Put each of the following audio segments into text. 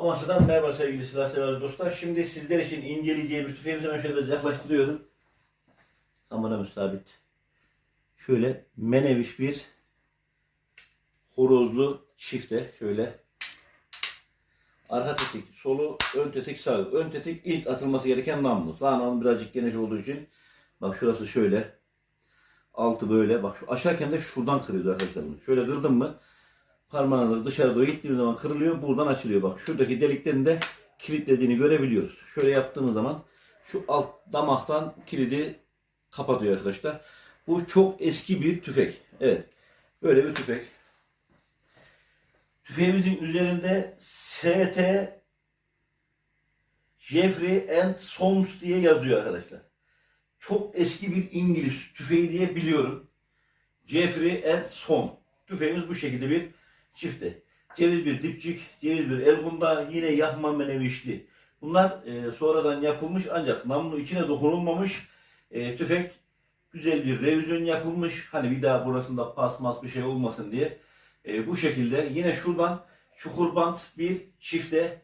Amasya'dan merhaba sevgili silah sever dostlar. Şimdi sizler için inceleyeceğim bir tüfeğimizi ben şöyle yaklaştırıyorum. Kamera müsabit. Şöyle meneviş bir horozlu çifte. Şöyle arka tetik solu, ön tetik sağ. Ön tetik ilk atılması gereken namlu. Namlu birazcık geniş olduğu için bak şurası şöyle. Altı böyle. Bak şu aşarken de şuradan kırıyoruz arkadaşlar bunu. Şöyle kırdım mı parmağınızı dışarı doğru ittiğiniz zaman kırılıyor. Buradan açılıyor. Bak şuradaki deliklerin de kilitlediğini görebiliyoruz. Şöyle yaptığımız zaman şu alt damaktan kilidi kapatıyor arkadaşlar. Bu çok eski bir tüfek. Evet. Böyle bir tüfek. Tüfeğimizin üzerinde ST Jeffrey and Sons diye yazıyor arkadaşlar. Çok eski bir İngiliz tüfeği diye biliyorum. Jeffrey and Son. Tüfeğimiz bu şekilde bir çifte. Ceviz bir dipçik, ceviz bir elfunda, yine yahma menevişli. Bunlar e, sonradan yapılmış ancak namlu içine dokunulmamış e, tüfek. Güzel bir revizyon yapılmış. Hani bir daha burasında pasmas bir şey olmasın diye. E, bu şekilde yine şuradan çukur bant bir çifte.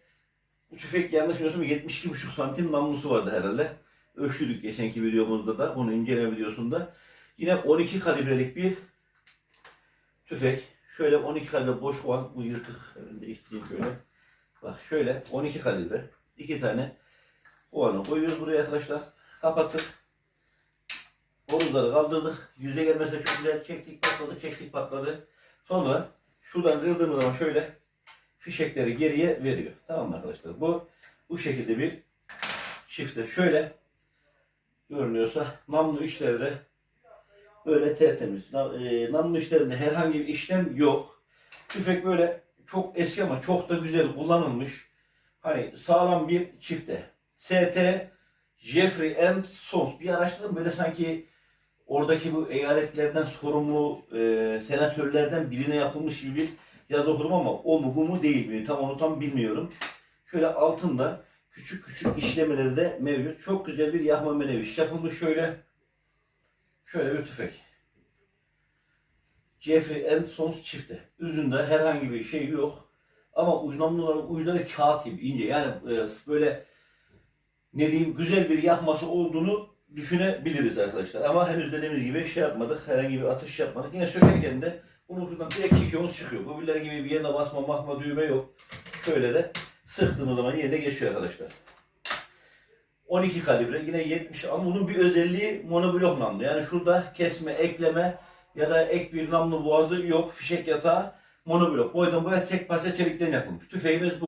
Bu tüfek yanlış bilmiyorsam 72,5 santim namlusu vardı herhalde. Ölçtüdük geçenki videomuzda da, bunu inceleme videosunda. Yine 12 kalibrelik bir tüfek. Şöyle 12 kalibre boş kovan bu yırtık değiştireyim şöyle. Bak şöyle 12 kalibre iki tane kovanı koyuyoruz buraya arkadaşlar. Kapattık. Horuzları kaldırdık. Yüze gelmese çok güzel çektik patladı çektik patladı. Sonra şuradan kırdığımız zaman şöyle fişekleri geriye veriyor. Tamam arkadaşlar? Bu bu şekilde bir çifte şöyle görünüyorsa namlu işleri de Böyle tertemiz. Nam- e, Namlu işlerinde herhangi bir işlem yok. Tüfek böyle çok eski ama çok da güzel kullanılmış. Hani sağlam bir çifte. ST Jeffrey and Sons. Bir araştırdım böyle sanki oradaki bu eyaletlerden sorumlu e, senatörlerden birine yapılmış gibi bir yazı okudum ama o mu bu mu değil mi? Tam onu tam bilmiyorum. Şöyle altında küçük küçük işlemeleri de mevcut. Çok güzel bir yahma meneviş yapılmış şöyle. Şöyle bir tüfek. Jeffrey and Sons çifte. Üzerinde herhangi bir şey yok. Ama uclamlıların uçları kağıt gibi ince. Yani e, böyle ne diyeyim güzel bir yakması olduğunu düşünebiliriz arkadaşlar. Ama henüz dediğimiz gibi şey yapmadık. Herhangi bir atış yapmadık. Yine sökerken de bunu şuradan direkt çekiyoruz çıkıyor. Bu birileri gibi bir yerine basma mahma düğme yok. Şöyle de sıktığımız zaman yerine geçiyor arkadaşlar. 12 kalibre yine 70 ama bunun bir özelliği monoblok namlu. Yani şurada kesme, ekleme ya da ek bir namlu boğazı yok. Fişek yatağı monoblok. Boydan boya tek parça çelikten yapılmış. Tüfeğimiz bu.